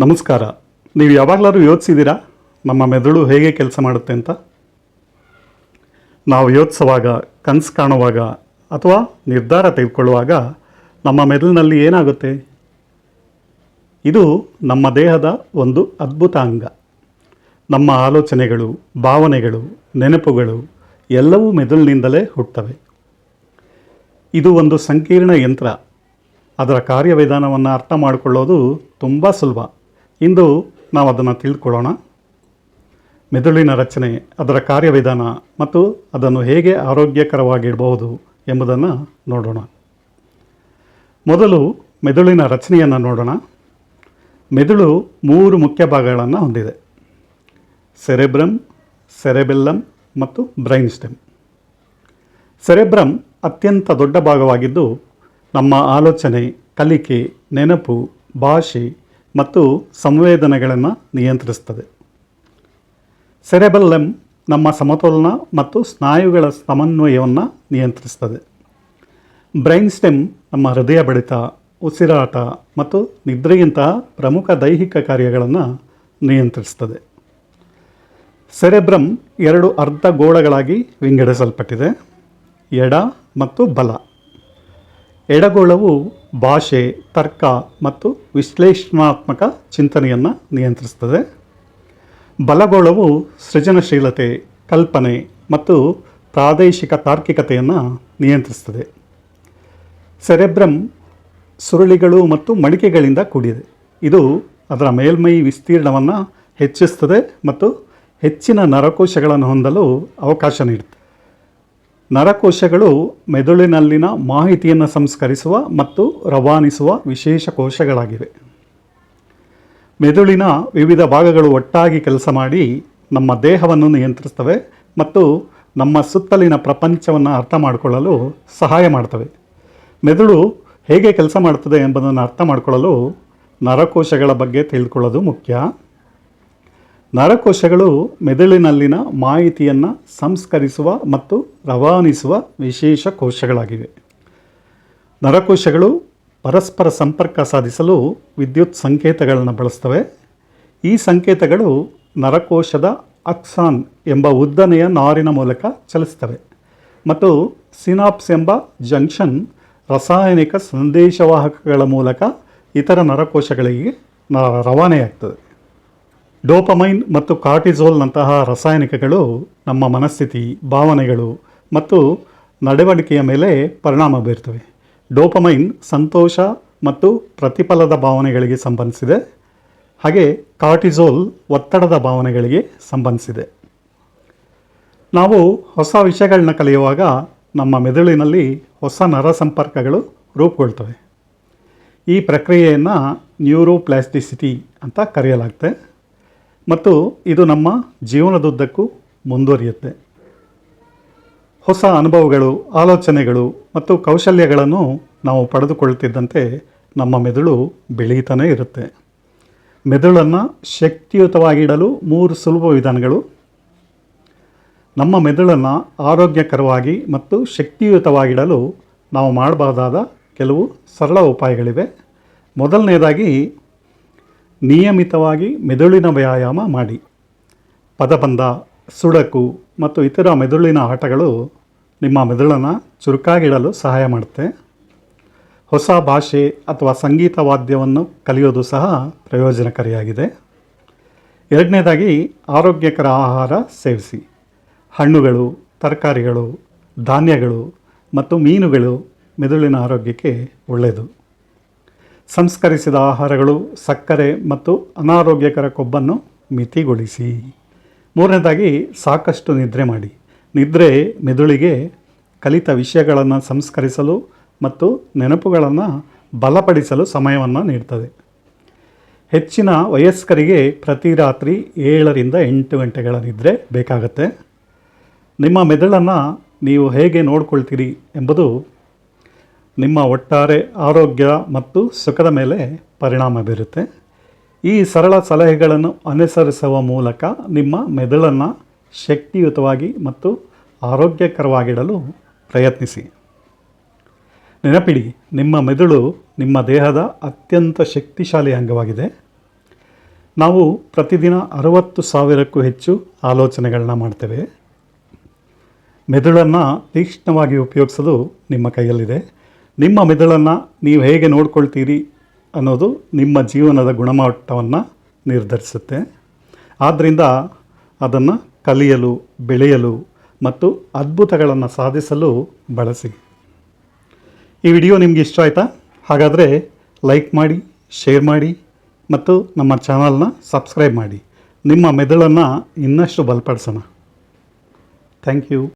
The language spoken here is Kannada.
ನಮಸ್ಕಾರ. ನೀವು ಯಾವಾಗಲಾದ್ರೂ ಯೋಚಿಸಿದ್ದೀರಾ? ನಮ್ಮ ಮೆದುಳು ಹೇಗೆ ಕೆಲಸ ಮಾಡುತ್ತೆ ಅಂತ? ನಾವು ಯೋಚಿಸುವಾಗ, ಕನಸು ಕಾಣುವಾಗ ಅಥವಾ ನಿರ್ಧಾರ ತೆಗೆದುಕೊಳ್ಳುವಾಗ ನಮ್ಮ ಮೆದುಳಿನಲ್ಲಿ ಏನಾಗುತ್ತೆ? ಇದು ನಮ್ಮ ದೇಹದ ಒಂದು ಅದ್ಭುತ ಅಂಗ. ನಮ್ಮ ಆಲೋಚನೆಗಳು, ಭಾವನೆಗಳು, ನೆನಪುಗಳು ಎಲ್ಲವೂ ಮೆದುಳಿನಿಂದಲೇ ಹುಟ್ಟುತ್ತವೆ. ಇದು ಒಂದು ಸಂಕೀರ್ಣ ಯಂತ್ರ. ಅದರ ಕಾರ್ಯವಿಧಾನವನ್ನು ಅರ್ಥ ಮಾಡಿಕೊಳ್ಳೋದು ತುಂಬ ಸುಲಭ. ಇಂದು ನಾವು ಅದನ್ನು ತಿಳ್ಕೊಳ್ಳೋಣ. ಮೆದುಳಿನ ರಚನೆ, ಅದರ ಕಾರ್ಯವಿಧಾನ ಮತ್ತು ಅದನ್ನು ಹೇಗೆ ಆರೋಗ್ಯಕರವಾಗಿಡಬಹುದು ಎಂಬುದನ್ನು ನೋಡೋಣ. ಮೊದಲು ಮೆದುಳಿನ ರಚನೆಯನ್ನು ನೋಡೋಣ. ಮೆದುಳು ಮೂರು ಮುಖ್ಯ ಭಾಗಗಳನ್ನು ಹೊಂದಿದೆ. ಸೆರೆಬ್ರಮ್ ಸೆರೆಬೆಲ್ಲಮ್ ಮತ್ತು ಬ್ರೈನ್ ಸ್ಟೆಮ್. ಸೆರೆಬ್ರಮ್ ಅತ್ಯಂತ ದೊಡ್ಡ ಭಾಗವಾಗಿದ್ದು ನಮ್ಮ ಆಲೋಚನೆ, ಕಲಿಕೆ, ನೆನಪು, ಭಾಷೆ ಮತ್ತು ಸಂವೇದನೆಗಳನ್ನು ನಿಯಂತ್ರಿಸ್ತದೆ. ಸೆರೆಬೆಲ್ಲಮ್ ನಮ್ಮ ಸಮತೋಲನ ಮತ್ತು ಸ್ನಾಯುಗಳ ಸಮನ್ವಯವನ್ನು ನಿಯಂತ್ರಿಸ್ತದೆ. ಬ್ರೈನ್ ಸ್ಟೆಮ್ ನಮ್ಮ ಹೃದಯ ಬಡಿತ, ಉಸಿರಾಟ ಮತ್ತು ನಿದ್ರೆಯಂತಹ ಪ್ರಮುಖ ದೈಹಿಕ ಕಾರ್ಯಗಳನ್ನು ನಿಯಂತ್ರಿಸ್ತದೆ. ಸೆರೆಬ್ರಮ್ ಎರಡು ಅರ್ಧ ಗೋಳಗಳಾಗಿ ವಿಂಗಡಿಸಲ್ಪಟ್ಟಿದೆ. ಎಡ ಮತ್ತು ಬಲ. ಎಡಗೋಳವು ಭಾಷೆ, ತರ್ಕ ಮತ್ತು ವಿಶ್ಲೇಷಣಾತ್ಮಕ ಚಿಂತನೆಯನ್ನು ನಿಯಂತ್ರಿಸ್ತದೆ. ಬಲಗೋಳವು ಸೃಜನಶೀಲತೆ, ಕಲ್ಪನೆ ಮತ್ತು ಪ್ರಾದೇಶಿಕ ತಾರ್ಕಿಕತೆಯನ್ನು ನಿಯಂತ್ರಿಸ್ತದೆ. ಸೆರೆಬ್ರಮ್ ಸುರುಳಿಗಳು ಮತ್ತು ಮಡಿಕೆಗಳಿಂದ ಕೂಡಿದೆ. ಇದು ಅದರ ಮೇಲ್ಮೈ ವಿಸ್ತೀರ್ಣವನ್ನು ಹೆಚ್ಚಿಸ್ತದೆ ಮತ್ತು ಹೆಚ್ಚಿನ ನರಕೋಶಗಳನ್ನು ಹೊಂದಲು ಅವಕಾಶ ನೀಡುತ್ತೆ. ನರಕೋಶಗಳು ಮೆದುಳಿನಲ್ಲಿನ ಮಾಹಿತಿಯನ್ನು ಸಂಸ್ಕರಿಸುವ ಮತ್ತು ರವಾನಿಸುವ ವಿಶೇಷ ಕೋಶಗಳಾಗಿವೆ. ಮೆದುಳಿನ ವಿವಿಧ ಭಾಗಗಳು ಒಟ್ಟಾಗಿ ಕೆಲಸ ಮಾಡಿ ನಮ್ಮ ದೇಹವನ್ನು ನಿಯಂತ್ರಿಸ್ತವೆ ಮತ್ತು ನಮ್ಮ ಸುತ್ತಲಿನ ಪ್ರಪಂಚವನ್ನು ಅರ್ಥ ಮಾಡಿಕೊಳ್ಳಲು ಸಹಾಯ ಮಾಡ್ತವೆ. ಮೆದುಳು ಹೇಗೆ ಕೆಲಸ ಮಾಡ್ತದೆ ಎಂಬುದನ್ನು ಅರ್ಥ ಮಾಡಿಕೊಳ್ಳಲು ನರಕೋಶಗಳ ಬಗ್ಗೆ ತಿಳ್ಕೊಳ್ಳೋದು ಮುಖ್ಯ. ನರಕೋಶಗಳು ಮೆದುಳಿನಲ್ಲಿನ ಮಾಹಿತಿಯನ್ನು ಸಂಸ್ಕರಿಸುವ ಮತ್ತು ರವಾನಿಸುವ ವಿಶೇಷ ಕೋಶಗಳಾಗಿವೆ. ನರಕೋಶಗಳು ಪರಸ್ಪರ ಸಂಪರ್ಕ ಸಾಧಿಸಲು ವಿದ್ಯುತ್ ಸಂಕೇತಗಳನ್ನು ಬಳಸ್ತವೆ. ಈ ಸಂಕೇತಗಳು ನರಕೋಶದ ಅಕ್ಸಾನ್ ಎಂಬ ಉದ್ದನೆಯ ನಾರಿನ ಮೂಲಕ ಚಲಿಸ್ತವೆ ಮತ್ತು ಸಿನಾಪ್ಸ್ ಎಂಬ ಜಂಕ್ಷನ್ ರಾಸಾಯನಿಕ ಸಂದೇಶವಾಹಕಗಳ ಮೂಲಕ ಇತರ ನರಕೋಶಗಳಿಗೆ ರವಾನೆಯಾಗ್ತದೆ. ಡೋಪಮೈನ್ ಮತ್ತು ಕಾರ್ಟಿಸೋಲ್ನಂತಹ ರಾಸಾಯನಿಕಗಳು ನಮ್ಮ ಮನಸ್ಥಿತಿ, ಭಾವನೆಗಳು ಮತ್ತು ನಡವಳಿಕೆಯ ಮೇಲೆ ಪರಿಣಾಮ ಬೀರ್ತವೆ. ಡೋಪಮೈನ್ ಸಂತೋಷ ಮತ್ತು ಪ್ರತಿಫಲದ ಭಾವನೆಗಳಿಗೆ ಸಂಬಂಧಿಸಿದೆ. ಹಾಗೆ ಕಾರ್ಟಿಸೋಲ್ ಒತ್ತಡದ ಭಾವನೆಗಳಿಗೆ ಸಂಬಂಧಿಸಿದೆ. ನಾವು ಹೊಸ ವಿಷಯಗಳನ್ನ ಕಲಿಯುವಾಗ ನಮ್ಮ ಮೆದುಳಿನಲ್ಲಿ ಹೊಸ ನರ ಸಂಪರ್ಕಗಳು ರೂಪುಗೊಳ್ತವೆ. ಈ ಪ್ರಕ್ರಿಯೆಯನ್ನು ನ್ಯೂರೋಪ್ಲಾಸ್ಟಿಸಿಟಿ ಅಂತ ಕರೆಯಲಾಗುತ್ತೆ ಮತ್ತು ಇದು ನಮ್ಮ ಜೀವನದುದ್ದಕ್ಕೂ ಮುಂದುವರಿಯುತ್ತೆ. ಹೊಸ ಅನುಭವಗಳು, ಆಲೋಚನೆಗಳು ಮತ್ತು ಕೌಶಲ್ಯಗಳನ್ನು ನಾವು ಪಡೆದುಕೊಳ್ಳುತ್ತಿದ್ದಂತೆ ನಮ್ಮ ಮೆದುಳು ಬೆಳೀತಾನೇ ಇರುತ್ತೆ. ಮೆದುಳನ್ನು ಶಕ್ತಿಯುತವಾಗಿಡಲು ಮೂರು ಸುಲಭ ವಿಧಾನಗಳು. ನಮ್ಮ ಮೆದುಳನ್ನು ಆರೋಗ್ಯಕರವಾಗಿ ಮತ್ತು ಶಕ್ತಿಯುತವಾಗಿಡಲು ನಾವು ಮಾಡಬಹುದಾದ ಕೆಲವು ಸರಳ ಉಪಾಯಗಳಿವೆ. ಮೊದಲನೇದಾಗಿ ನಿಯಮಿತವಾಗಿ ಮೆದುಳಿನ ವ್ಯಾಯಾಮ ಮಾಡಿ. ಪದಬಂಧ, ಸುಡಕು ಮತ್ತು ಇತರ ಮೆದುಳಿನ ಆಟಗಳು ನಿಮ್ಮ ಮೆದುಳನ್ನು ಚುರುಕಾಗಿಡಲು ಸಹಾಯ ಮಾಡುತ್ತೆ. ಹೊಸ ಭಾಷೆ ಅಥವಾ ಸಂಗೀತ ವಾದ್ಯವನ್ನು ಕಲಿಯೋದು ಸಹ ಪ್ರಯೋಜನಕಾರಿಯಾಗಿದೆ. ಎರಡನೇದಾಗಿ ಆರೋಗ್ಯಕರ ಆಹಾರ ಸೇವಿಸಿ. ಹಣ್ಣುಗಳು, ತರಕಾರಿಗಳು, ಧಾನ್ಯಗಳು ಮತ್ತು ಮೀನುಗಳು ಮೆದುಳಿನ ಆರೋಗ್ಯಕ್ಕೆ ಒಳ್ಳೆಯದು. ಸಂಸ್ಕರಿಸಿದ ಆಹಾರಗಳು ಸಕ್ಕರೆ ಮತ್ತು ಅನಾರೋಗ್ಯಕರ ಕೊಬ್ಬನ್ನು ಮಿತಿಗೊಳಿಸಿ. ಮೂರನೇದಾಗಿ, ಸಾಕಷ್ಟು ನಿದ್ರೆ ಮಾಡಿ. ನಿದ್ರೆ ಮೆದುಳಿಗೆ ಕಲಿತ ವಿಷಯಗಳನ್ನು ಸಂಸ್ಕರಿಸಲು ಮತ್ತು ನೆನಪುಗಳನ್ನು ಬಲಪಡಿಸಲು ಸಮಯವನ್ನು ನೀಡ್ತದೆ. ಹೆಚ್ಚಿನ ವಯಸ್ಕರಿಗೆ ಪ್ರತಿ ರಾತ್ರಿ ಏಳರಿಂದ ಎಂಟು ಗಂಟೆಗಳ ನಿದ್ರೆ ಬೇಕಾಗತ್ತೆ. ನಿಮ್ಮ ಮೆದುಳನ್ನು ನೀವು ಹೇಗೆ ನೋಡ್ಕೊಳ್ತೀರಿ ಎಂಬುದು ನಿಮ್ಮ ಒಟ್ಟಾರೆ ಆರೋಗ್ಯ ಮತ್ತು ಸುಖದ ಮೇಲೆ ಪರಿಣಾಮ ಬೀರುತ್ತೆ. ಈ ಸರಳ ಸಲಹೆಗಳನ್ನು ಅನುಸರಿಸುವ ಮೂಲಕ ನಿಮ್ಮ ಮೆದುಳನ್ನು ಶಕ್ತಿಯುತವಾಗಿ ಮತ್ತು ಆರೋಗ್ಯಕರವಾಗಿಡಲು ಪ್ರಯತ್ನಿಸಿ. ನೆನಪಿಡಿ, ನಿಮ್ಮ ಮೆದುಳು ನಿಮ್ಮ ದೇಹದ ಅತ್ಯಂತ ಶಕ್ತಿಶಾಲಿ ಅಂಗವಾಗಿದೆ. ನಾವು ಪ್ರತಿದಿನ ಅರವತ್ತು ಸಾವಿರಕ್ಕೂ ಹೆಚ್ಚು ಆಲೋಚನೆಗಳನ್ನ ಮಾಡ್ತೇವೆ. ಮೆದುಳನ್ನು ತೀಕ್ಷ್ಣವಾಗಿ ಉಪಯೋಗಿಸಲು ನಿಮ್ಮ ಕೈಯಲ್ಲಿದೆ. ನಿಮ್ಮ ಮೆದುಳನ್ನು ನೀವು ಹೇಗೆ ನೋಡ್ಕೊಳ್ತೀರಿ ಅನ್ನೋದು ನಿಮ್ಮ ಜೀವನದ ಗುಣಮಟ್ಟವನ್ನು ನಿರ್ಧರಿಸುತ್ತೆ. ಆದ್ದರಿಂದ ಅದನ್ನು ಕಲಿಯಲು, ಬೆಳೆಯಲು ಮತ್ತು ಅದ್ಭುತಗಳನ್ನು ಸಾಧಿಸಲು ಬಳಸಿ. ಈ ವಿಡಿಯೋ ನಿಮಗೆ ಇಷ್ಟ ಆಯಿತಾ? ಹಾಗಾದರೆ ಲೈಕ್ ಮಾಡಿ, ಶೇರ್ ಮಾಡಿ ಮತ್ತು ನಮ್ಮ ಚಾನಲ್ನ ಸಬ್ಸ್ಕ್ರೈಬ್ ಮಾಡಿ. ನಿಮ್ಮ ಮೆದುಳನ್ನು ಇನ್ನಷ್ಟು ಬಲಪಡಿಸೋಣ. Thank you.